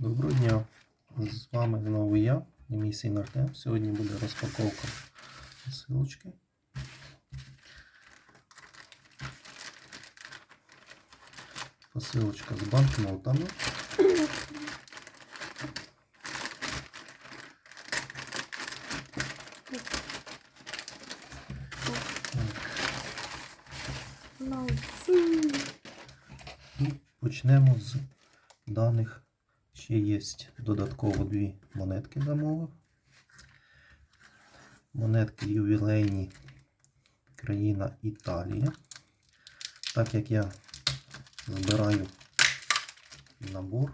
Доброго дня! З вами знову я, і мій син Артем. Сьогодні буде розпаковка посилочки. Посилочка з банкнотами. І почнемо з даних. Ще є додатково дві монетки замовив. Монетки ювілейні країна Італія. Так як я збираю набор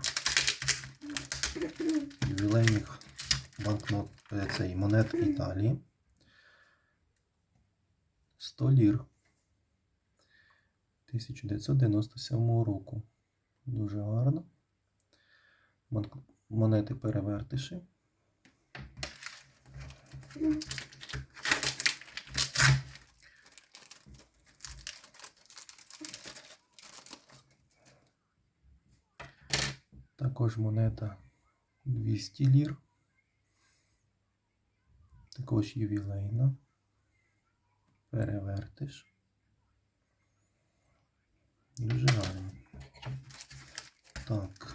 ювілейних банкнот е, цей монет Італії. 100 лір 1997 року. Дуже гарно. Мон- Монети перевертиші. Також монета 200 лір. Також ювілейна. Перевертиш. Дуже гарно. Так.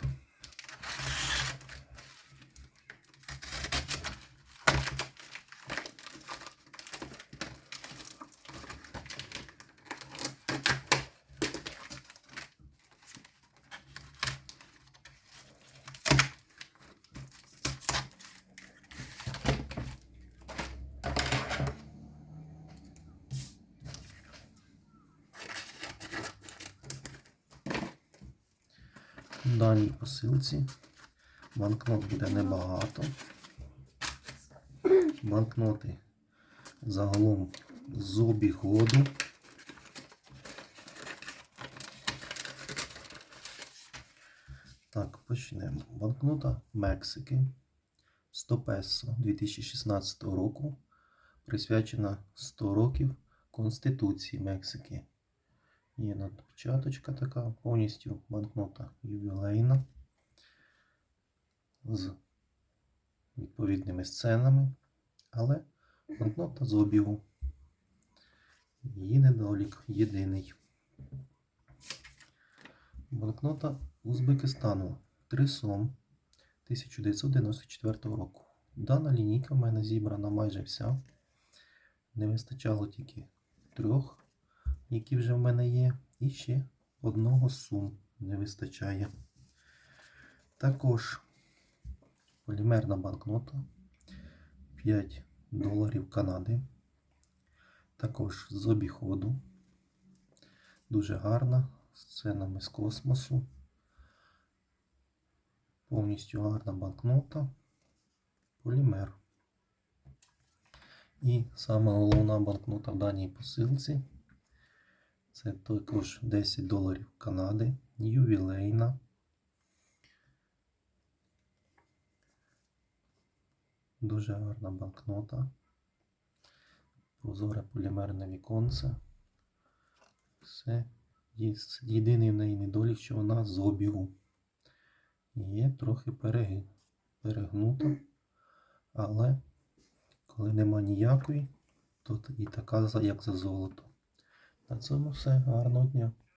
В даній посилці банкнот буде небагато. Банкноти загалом з обіходу. Так, почнемо. Банкнота Мексики 100 песо 2016 року, присвячена 100 років Конституції Мексики. Є надпечаточка така, повністю банкнота ювілейна з відповідними сценами, але банкнота з обігу. Її недолік єдиний. Банкнота Узбекистану 3 сом 1994 року. Дана лінійка в мене зібрана майже вся. Не вистачало тільки трьох які вже в мене є, і ще одного сум не вистачає. Також полімерна банкнота 5 доларів Канади. Також з обіходу. Дуже гарна сценами з космосу. Повністю гарна банкнота. Полімер. І сама головна банкнота в даній посилці. Це також 10 доларів Канади, ювілейна. Дуже гарна банкнота. Прозоре полімерне віконце. Все. Єдиний в неї недолік, що вона з обігу. Є трохи перегнута, але коли нема ніякої, то і така, як за золото. На цьому все. Гарного дня.